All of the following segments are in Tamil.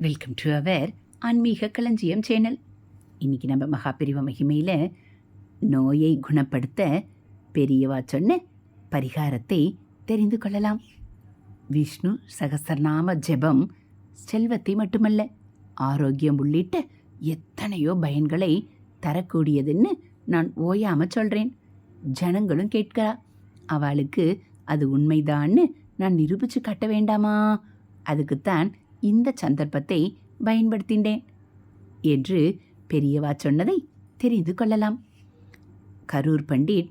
வெல்கம் டு அவர் ஆன்மீக களஞ்சியம் சேனல். இன்றைக்கி நம்ம மகாபிரிவ மகிமையில் நோயை குணப்படுத்த பெரியவா சொன்ன பரிகாரத்தை தெரிந்து கொள்ளலாம். விஷ்ணு சகசரநாம ஜெபம் செல்வத்தை மட்டுமல்ல ஆரோக்கியம் உள்ளிட்ட எத்தனையோ பயன்களை தரக்கூடியதுன்னு நான் ஓயாமல் சொல்கிறேன் ஜனங்களும் கேட்கிறா அவளுக்கு அது உண்மைதான்னு நான் நிரூபித்து காட்ட வேண்டாமா? அதுக்குத்தான் இந்த சந்தர்ப்பத்தை பயன்படுத்தின்றேன் என்று பெரியவா சொன்னதை தெரிந்து கொள்ளலாம். கரூர் பண்டிட்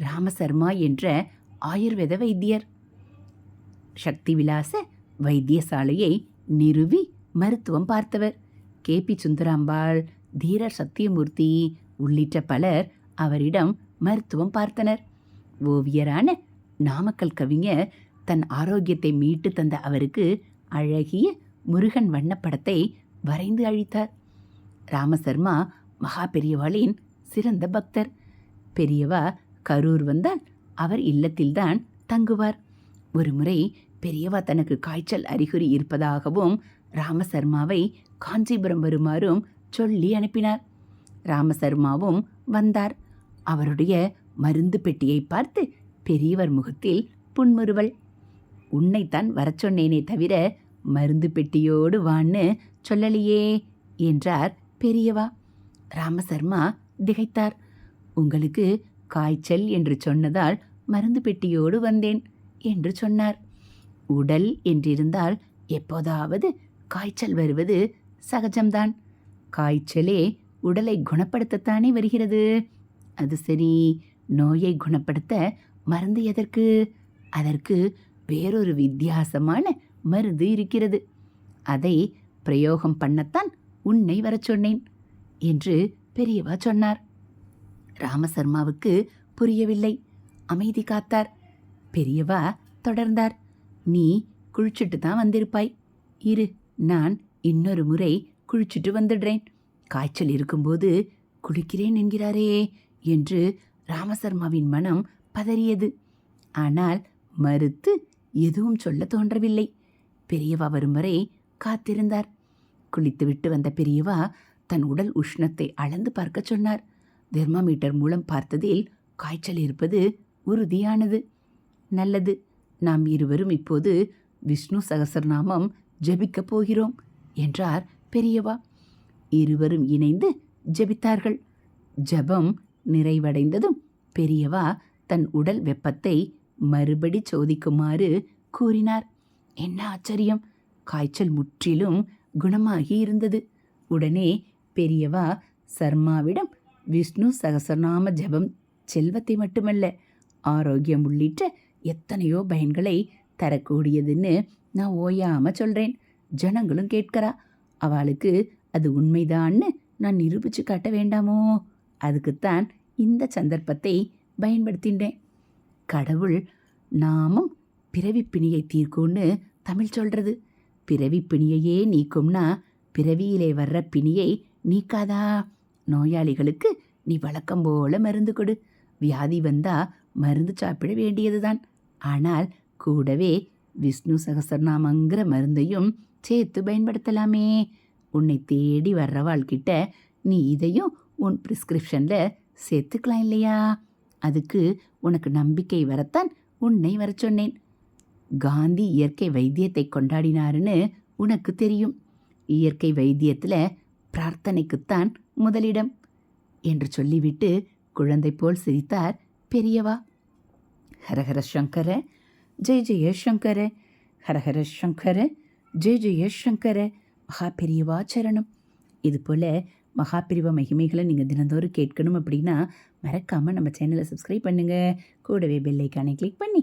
ராமசர்மா என்ற ஆயுர்வேத வைத்தியர். சக்தி விலாச வைத்தியசாலையை நிறுவி மருத்துவம் பார்த்தவர். கே. பி. சுந்தராம்பாள் தீரர் சத்தியமூர்த்தி உள்ளிட்ட பலர் அவரிடம் மருத்துவம் பார்த்தனர். ஓவியரான நாமக்கல் கவிஞர் தன் ஆரோக்கியத்தை மீட்டு தந்த அவருக்கு அழகிய முருகன் வண்ணப்படத்தை வரைந்து அழித்தார். ராமசர்மா மகா பெரியவாளின் சிறந்த பக்தர். பெரியவா கரூர் வந்தால் அவர் இல்லத்தில்தான் தங்குவார். ஒருமுறை பெரியவா தனக்கு காய்ச்சல் அறிகுறி இருப்பதாகவும் ராமசர்மாவை காஞ்சிபுரம் வருமாறும் சொல்லி அனுப்பினார். ராமசர்மாவும் வந்தார். அவருடைய மருந்து பெட்டியை பார்த்து பெரியவர் முகத்தில் புன்முறுவல். உன்னைத்தான் வரச் சொன்னேனே தவிர மருந்து பெட்டியோடு வான்னு சொல்லலையே என்றார் பெரியவா. ராமசர்மா திகைத்தார். உங்களுக்கு காய்ச்சல் என்று சொன்னதால் மருந்து பெட்டியோடு வந்தேன் என்று சொன்னார். உடல் என்றிருந்தால் எப்போதாவது காய்ச்சல் வருவது சகஜம்தான். காய்ச்சலே உடலை குணப்படுத்தத்தானே வருகிறது. அது சரி நோயை குணப்படுத்த மருந்து எதற்கு? அதற்கு வேறொரு வித்தியாசமான மருந்து இருக்கிறது. அதை பிரயோகம் பண்ணத்தான் உன்னை வரச் சொன்னேன் என்று பெரியவா சொன்னார். ராமசர்மாவுக்கு புரியவில்லை. அமைதி காத்தார். பெரியவா தொடர்ந்தார். நீ குளிச்சுட்டு தான் வந்திருப்பாய். இரு நான் இன்னொரு முறை குளிச்சுட்டு வந்துடுறேன். காய்ச்சல் இருக்கும்போது குளிக்கிறேன் என்கிறாரே என்று ராமசர்மாவின் மனம் பதறியது. ஆனால் மறுத்து எதுவும் சொல்ல தோன்றவில்லை. பெரியவா வரும் வரை காத்திருந்தார். குளித்துவிட்டு வந்த பெரியவா தன் உடல் உஷ்ணத்தை அளந்து பார்க்க சொன்னார். தெர்மாமீட்டர் மூலம் பார்த்ததில் காய்ச்சல் இருப்பது உறுதியானது. நல்லது நாம் இருவரும் இப்போது விஷ்ணு சகசரநாமம் ஜெபிக்கப் போகிறோம் என்றார் பெரியவா. இருவரும் இணைந்து ஜெபித்தார்கள். ஜெபம் நிறைவடைந்ததும் பெரியவா தன் உடல் வெப்பத்தை மறுபடி சோதிக்குமாறு கூறினார். என்ன ஆச்சரியம்? காய்ச்சல் முற்றிலும் குணமாகி இருந்தது. உடனே பெரியவா சர்மாவிடம் விஷ்ணு சகசரநாம ஜெபம் செல்வத்தை மட்டுமல்ல ஆரோக்கியம் உள்ளிட்ட எத்தனையோ பயன்களை தரக்கூடியதுன்னு நான் ஓயாமல் சொல்கிறேன் ஜனங்களும் கேட்கிறா. அவளுக்கு அது உண்மைதான்னு நான் நிரூபிச்சு காட்ட வேண்டாமோ? அதுக்குத்தான் இந்த சந்தர்ப்பத்தை பயன்படுத்தின்றேன் கடவுள் நாமும் பிறவி பிணியை தீர்க்கும்னு தமிழ் சொல்றது. பிறவி பிணியையே நீக்கும்னா பிறவியிலே வர்ற பிணியை நீக்காதா? நோயாளிகளுக்கு நீ வழக்கம் போல மருந்து கொடு. வியாதி வந்தா மருந்து சாப்பிட வேண்டியதுதான். ஆனால் கூடவே விஷ்ணு சகசரநாமங்கிற மருந்தையும் சேர்த்து பயன்படுத்தலாமே. உன்னை தேடி வர்றவாள்கிட்ட நீ இதையும் உன் ப்ரிஸ்கிரிப்ஷனில் சேர்த்துக்கலாம் இல்லையா? அதுக்கு உனக்கு நம்பிக்கை வரத்தான் உன்னை வர சொன்னேன். காந்தி இயற்கை வைத்தியத்தை கொண்டாடினாருன்னு உனக்கு தெரியும். இயற்கை வைத்தியத்தில் பிரார்த்தனைக்குத்தான் முதலிடம் என்று சொல்லிவிட்டு குழந்தை போல் சிரித்தார் பெரியவா. ஹரஹர சங்கர ஜெய் ஜெய சங்கர ஹரஹர சங்கர ஜெய் ஜெய சங்கர மகா பெரியவா சரணம். இது போல் மகாபிரிவ மகிமைகளை நீங்கள் தினந்தோறும் கேட்கணும் அப்படின்னா மறக்காமல் நம்ம சேனலை சப்ஸ்கிரைப் பண்ணுங்கள் கூடவே பெல்லைக்கானை கிளிக் பண்ணி